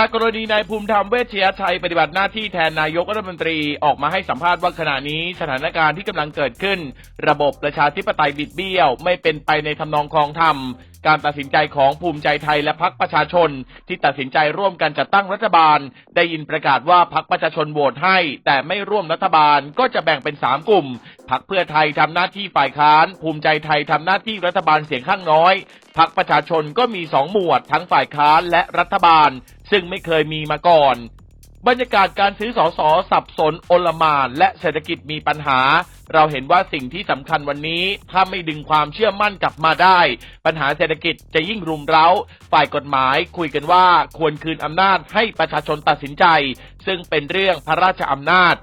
จากกรณีนายภูมิธรรมเวชยชัยปฏิบัติหน้าที่แทนนายกรัฐมนตรีออกมาให้สัมภาษณ์ว่าขณะนี้สถานการณ์ที่กำลังเกิดขึ้น ระบบประชาธิปไตยบิดเบี้ยว ไม่เป็นไปในทำนองคลองธรรม การตัดสินใจของภูมิใจไทยและพักประชาชน ที่ตัดสินใจร่วมกันจัดตั้งรัฐบาล ได้ยินประกาศว่าพักประชาชนโหวตให้ แต่ไม่ร่วมรัฐบาลก็จะแบ่งเป็นสามกลุ่มพักเพื่อไทยทำหน้าที่ฝ่ายค้าน ภูมิใจไทยทำหน้าที่รัฐบาลเสียงข้างน้อยพักประชาชนก็มีสองหมวดทั้งฝ่ายค้านและรัฐบาล ซึ่งไม่เคยมีมาก่อน บรรยากาศการซื้อสอสอสับสนโอลมาน และเศรษฐกิจมีปัญหา เราเห็นว่าสิ่งที่สำคัญวันนี้ ถ้าไม่ดึงความเชื่อมั่นกลับมาได้ ปัญหาเศรษฐกิจจะยิ่งรุมเร้า ฝ่ายกฎหมายคุยกันว่าควรคืนอำนาจให้ประชาชนตัดสินใจ ซึ่งเป็นเรื่องพระราชอำนาจ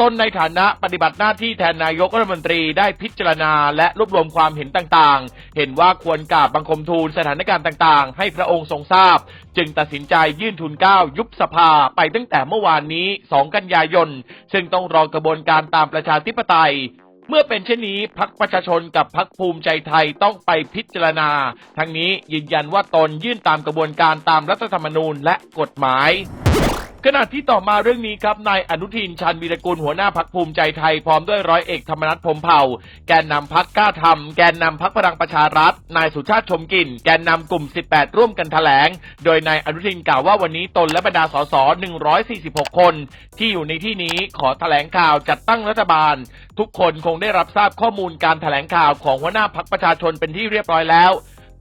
ตนในฐานะปฏิบัติหน้าที่แทนนายกรัฐมนตรีได้พิจารณาและรวบรวมความเห็นต่างๆ เห็นว่าควรกราบบังคมทูลสถานการณ์ต่างๆ ให้พระองค์ทรงทราบ จึงตัดสินใจยื่นทุนเก้ายุบสภาไปตั้งแต่เมื่อวานนี้ 2 กันยายน ซึ่งต้องรอกระบวนการตามประชาธิปไตยเมื่อเป็นเช่นนี้พักประชาชนกับพักภูมิใจไทยต้องไปพิจารณา ทั้งนี้ยืนยันว่าตนยื่นตามกระบวนการตามรัฐธรรมนูญและกฎหมาย ขณะที่ต่อมาเรื่องนี้ครับนายอนุทินชันวีรกุลหัวหน้าพักภูมิใจไทยพร้อมด้วยร้อยเอกธรรมนัฐพมเผ่า แกนนำพักกล้าทำแกนนำพักพลังประชารัฐ นายสุชาติชมกินแกนนำกลุ่ม 18 ร่วมกันแถลง โดยนายอนุทินกล่าวว่าวันนี้ตนและบรรดาสส 146 คน ที่อยู่ในที่นี้ขอแถลงข่าวจัดตั้งรัฐบาล ทุกคนคงได้รับทราบข้อมูลการแถลงข่าวของหัวหน้าพักประชาชนเป็นที่เรียบร้อยแล้ว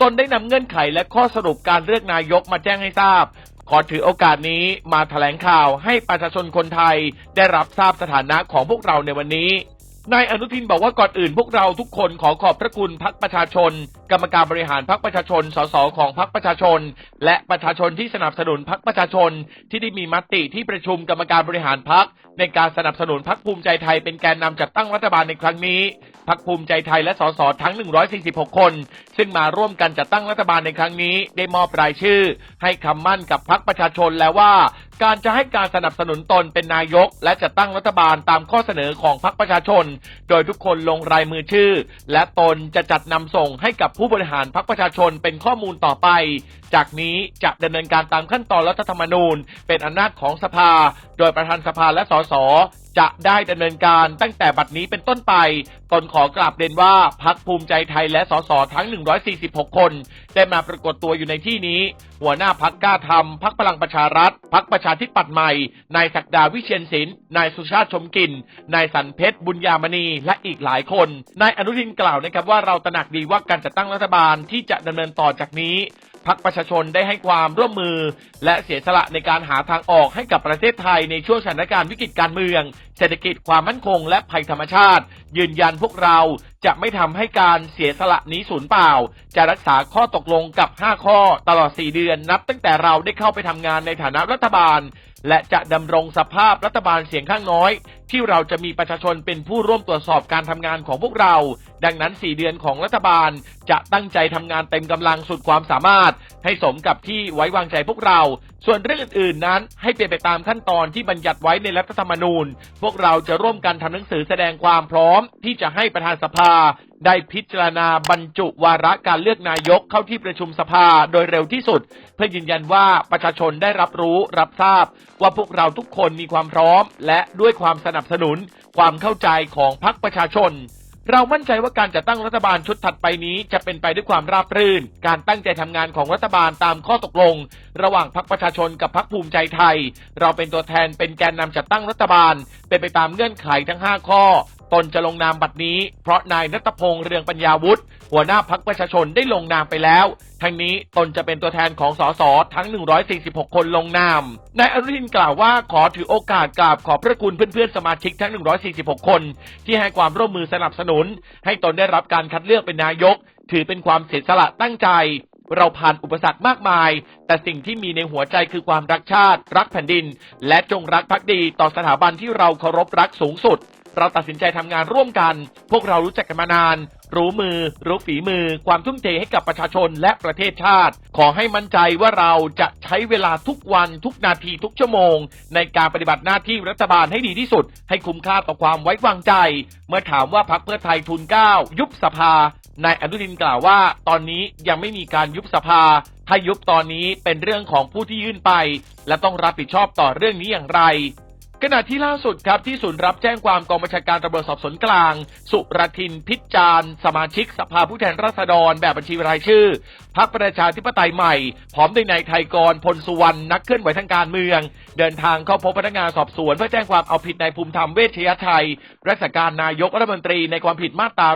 ตนได้นำเงื่อนไขและข้อสรุปการเลือกนายกมาแจ้งให้ทราบ ขอถือโอกาสนี้มาแถลงข่าวให้ประชาชนคนไทยได้รับทราบสถานะของพวกเราในวันนี้ นายอนุทินบอกว่าก่อนอื่นพวกเราทุกคนขอขอบพระคุณพักประชาชน กรรมการบริหารพักประชาชน สสของพักประชาชน และประชาชนที่สนับสนุนพักประชาชน ที่ได้มีมติที่ประชุมกรรมการบริหารพักในการสนับสนุนพักภูมิใจไทยเป็นแกนนำจัดตั้งรัฐบาลในครั้งนี้พักภูมิใจไทยและสสทั้ง 146 คน ซึ่งมาร่วมกันจัดตั้งรัฐบาลในครั้งนี้ ได้มอบรายชื่อ ให้คำมั่นกับพักประชาชนแล้วว่า การจะให้การสนับสนุนตนเป็นนายก และจะตั้งรัฐบาลตามข้อเสนอของพักประชาชน โดยทุกคนลงรายมือชื่อ และตนจะจัดนำส่งให้กับผู้บริหารพักประชาชนเป็นข้อมูลต่อไป จากนี้จะดำเนินการตามขั้นตอนรัฐธรรมนูญ เป็นอำนาจของสภา โดยประธานสภาและสสจะได้ดำเนินการตั้งแต่บัดนี้เป็นต้นไป ตนขอกราบเรียนว่าพักภูมิใจไทยและสสทั้ง 146 คน ได้มาปรากฏตัวอยู่ในที่นี้ หัวหน้าพักกล้าทำพักพลังประชารัฐพักประชาธิปัตย์ใหม่ นายศักดาวิเชียนศิลป์นายสุชาติชมกิน นายสันเพชรบุญญามณีและอีกหลายคน นายอนุทินกล่าวนะครับว่าเราตระหนักดีว่าการจัดตั้งรัฐบาลที่จะดำเนินต่อจากนี้ พักประชาชนได้ให้ความร่วมมือ และเสียสละในการหาทางออกให้กับประเทศไทยในช่วงสถานการณ์วิกฤตการเมือง เศรษฐกิจความมั่นคง และภัยธรรมชาติ ยืนยันพวกเราจะไม่ทำให้การเสียสละนี้สูญเปล่า จะรักษาข้อตกลงกับ 5 ข้อตลอด 4 เดือนนับตั้งแต่เราได้เข้าไปทำงานในฐานะรัฐบาลและจะดำรงสภาพรัฐบาลเสียงข้างน้อย ที่เราจะมีประชาชนเป็นผู้ร่วมตรวจสอบการทำงานของพวกเรา ดังนั้น 4 เดือนของรัฐบาลจะตั้งใจทำงานเต็มกำลังสุดความสามารถ ให้สมกับที่ไว้วางใจพวกเรา ส่วนเรื่องอื่นๆ นั้นให้เป็นไปตามขั้นตอนที่บัญญัติไว้ในรัฐธรรมนูญ พวกเราจะร่วมกันทำหนังสือแสดงความพร้อมที่จะให้ประธานสภา ได้พิจารณาบรรจุวาระการเลือกนายกเข้าที่ประชุมสภาโดยเร็วที่สุด เพื่อยืนยันว่าประชาชนได้รับรู้รับทราบ ว่าพวกเราทุกคนมีความพร้อม และด้วยความสนับสนุน ความเข้าใจของพรรคประชาชน เรามั่นใจว่าการจัดตั้งรัฐบาลชุดถัดไปนี้จะเป็นไปด้วยความราบรื่น การตั้งใจทำงานของรัฐบาลตามข้อตกลง ระหว่างพรรคประชาชนกับพรรคภูมิใจไทย เราเป็นตัวแทนเป็นแกนนำจัดตั้งรัฐบาล เป็นไปตามเงื่อนไขทั้ง 5 ข้อ ตนจะลงนามบัดนี้ เพราะนายนัตพงษ์เรืองปัญญาวุฒิหัวหน้าพักประชาชนได้ลงนามไปแล้ว ทั้งนี้ตนจะเป็นตัวแทนของสสทั้ง 146 คนลงนาม นายอนุทินกล่าวว่าขอถือโอกาสกราบขอบพระคุณเพื่อนๆ สมาชิกทั้ง 146 คน ที่ให้ความร่วมมือสนับสนุน ให้ตนได้รับการคัดเลือกเป็นนายก ถือเป็นความเสียสละตั้งใจเราผ่านอุปสรรคมากมาย แต่สิ่งที่มีในหัวใจคือความรักชาติ รักแผ่นดิน และจงรักภักดีต่อสถาบันที่เราเคารพรักสูงสุด เราตัดสินใจทำงานร่วมกัน พวกเรารู้จักกันมานาน รู้มือ รู้ฝีมือ ความทุ่มเทให้กับประชาชนและประเทศชาติ ขอให้มั่นใจว่าเราจะใช้เวลาทุกวันทุกนาทีทุกชั่วโมง ในการปฏิบัติหน้าที่รัฐบาลให้ดีที่สุด ให้คุ้มค่าต่อความไว้วางใจ เมื่อถามว่าพักเพื่อไทยทุนเก้ายุบสภานายอนุทินกล่าวว่า ตอนนี้ยังไม่มีการยุบสภาถ้ายุบตอนนี้เป็นเรื่องของผู้ที่ยื่นไป และต้องรับผิดชอบต่อเรื่องนี้อย่างไร ขณะที่ล่าสุดครับที่ศูนย์รับแจ้งความกองบัญชาการตำรวจสอบสวนกลาง สุรทินพิจารณ์สมาชิกสภาผู้แทนราษฎร แบบบัญชีรายชื่อพักประชาธิปไตยใหม่ พร้อมด้วยนายไทยกรพลสุวรรณนักเคลื่อนไหวทางการเมือง เดินทางเข้าพบพนักงานสอบสวน เพื่อแจ้งความเอาผิดนายภูมิธรรมเวชยชัยรักษาการนายกรัฐมนตรีในความผิดมาตรา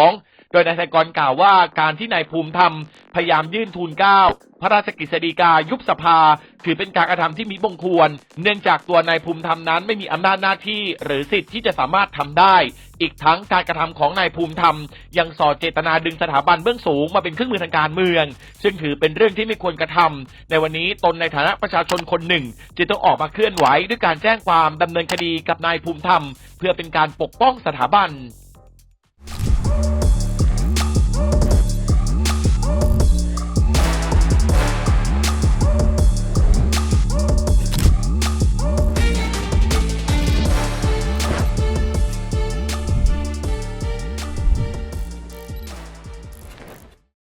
112 โดยนายไทยกรกล่าวว่าการที่นายภูมิธรรมพยายามยื่นทูลเก้าพระราชกฤษฎีกายุบสภา ถือเป็นการกระทำที่มีบงควร เนื่องจากตัวนายภูมิธรรมนั้นไม่มีอำนาจหน้าที่ หรือสิทธิ์ที่จะสามารถทำได้ อีกทั้งการกระทำของนายภูมิธรรม ยังส่อเจตนาดึงสถาบันเบื้องสูงมาเป็นเครื่องมือทางการเมือง ซึ่งถือเป็นเรื่องที่ไม่ควรกระทำในวันนี้ตนในฐานะประชาชนคนหนึ่งจึงต้องออกมาเคลื่อนไหวด้วยการแจ้งความดำเนินคดีกับนายภูมิธรรม เพื่อเป็นการปกป้องสถาบัน